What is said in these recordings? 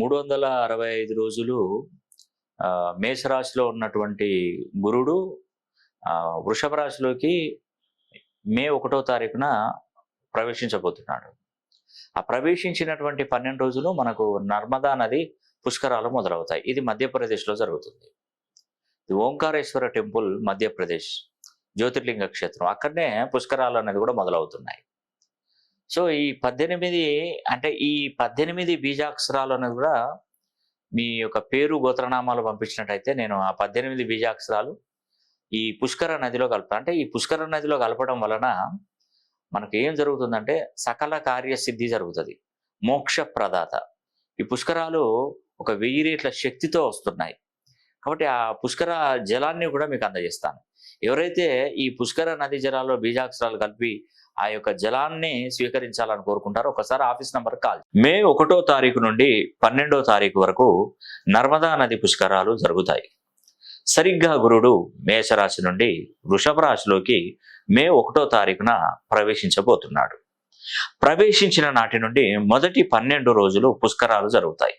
మూడు వందల అరవై ఐదు రోజులు మేషరాశిలో ఉన్నటువంటి గురుడు వృషభ రాశిలోకి మే ఒకటో తారీఖున ప్రవేశించబోతున్నాడు. ఆ ప్రవేశించినటువంటి పన్నెండు రోజులు మనకు నర్మదా నది పుష్కరాలు మొదలవుతాయి. ఇది మధ్యప్రదేశ్లో జరుగుతుంది. ఇది ఓంకారేశ్వర టెంపుల్ మధ్యప్రదేశ్ జ్యోతిర్లింగ క్షేత్రం. అక్కడనే పుష్కరాలు అనేది కూడా మొదలవుతున్నాయి. సో ఈ పద్దెనిమిది అంటే ఈ పద్దెనిమిది బీజాక్షరాలు అనేది కూడా మీ యొక్క పేరు గోత్రనామాలు పంపించినట్టయితే నేను ఆ పద్దెనిమిది బీజాక్షరాలు ఈ పుష్కర నదిలో కలుపుతాను అంటే ఈ పుష్కర నదిలో కలపడం వలన మనకు ఏం జరుగుతుందంటే సకల కార్యసిద్ధి జరుగుతుంది. మోక్ష ప్రదాత. ఈ పుష్కరాలు ఒక వెయ్యి రేట్ల శక్తితో వస్తున్నాయి. కాబట్టి ఆ పుష్కర జలాన్ని కూడా మీకు అందజేస్తాను. ఎవరైతే ఈ పుష్కర నది జలాల్లో బీజాక్షరాలు కలిపి ఆ యొక్క జలాన్ని స్వీకరించాలని కోరుకుంటారో ఒకసారి ఆఫీస్ నంబర్ కాల్ మే ఒకటో తారీఖు నుండి పన్నెండో తారీఖు వరకు నర్మదా నది పుష్కరాలు జరుగుతాయి. సరిగ్గా గురుడు మేషరాశి నుండి వృషభ రాశిలోకి మే ఒకటో తారీఖున ప్రవేశించబోతున్నాడు. ప్రవేశించిన నాటి నుండి మొదటి పన్నెండు రోజులు పుష్కరాలు జరుగుతాయి.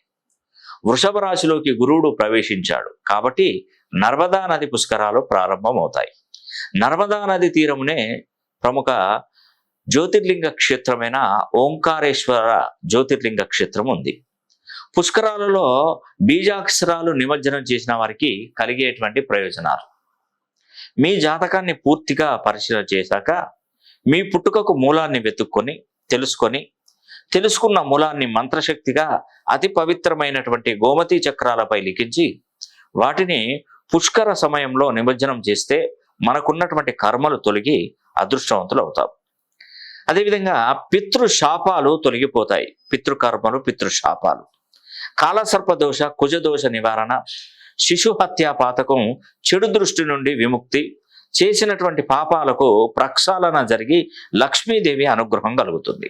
వృషభ రాశిలోకి గురువుడు ప్రవేశించాడు. కాబట్టి నర్మదా నది పుష్కరాలు ప్రారంభమవుతాయి. నర్మదా నది తీరమునే ప్రముఖ జ్యోతిర్లింగ క్షేత్రమైన ఓంకారేశ్వర జ్యోతిర్లింగ క్షేత్రం ఉంది. పుష్కరాలలో బీజాక్షరాలు నిమజ్జనం చేసిన వారికి కలిగేటువంటి ప్రయోజనాలు. మీ జాతకాన్ని పూర్తిగా పరిశీలన చేశాక మీ పుట్టుకకు మూలాన్ని వెతుక్కొని తెలుసుకొని తెలుసుకున్న మూలాన్ని మంత్రశక్తిగా అతి పవిత్రమైనటువంటి గోమతి చక్రాలపై లిఖించి వాటిని పుష్కర సమయంలో నిమజ్జనం చేస్తే మనకున్నటువంటి కర్మలు తొలగి అదృష్టవంతులు అవుతాం. అదేవిధంగా పితృశాపాలు తొలగిపోతాయి. పితృకర్మలు పితృశాపాలు. కాలసర్పదోష కుజదోష నివారణ శిశు హత్యా పాతకం చెడు దృష్టి నుండి విముక్తి చేసినటువంటి పాపాలకు ప్రక్షాళన జరిగి లక్ష్మీదేవి అనుగ్రహం కలుగుతుంది.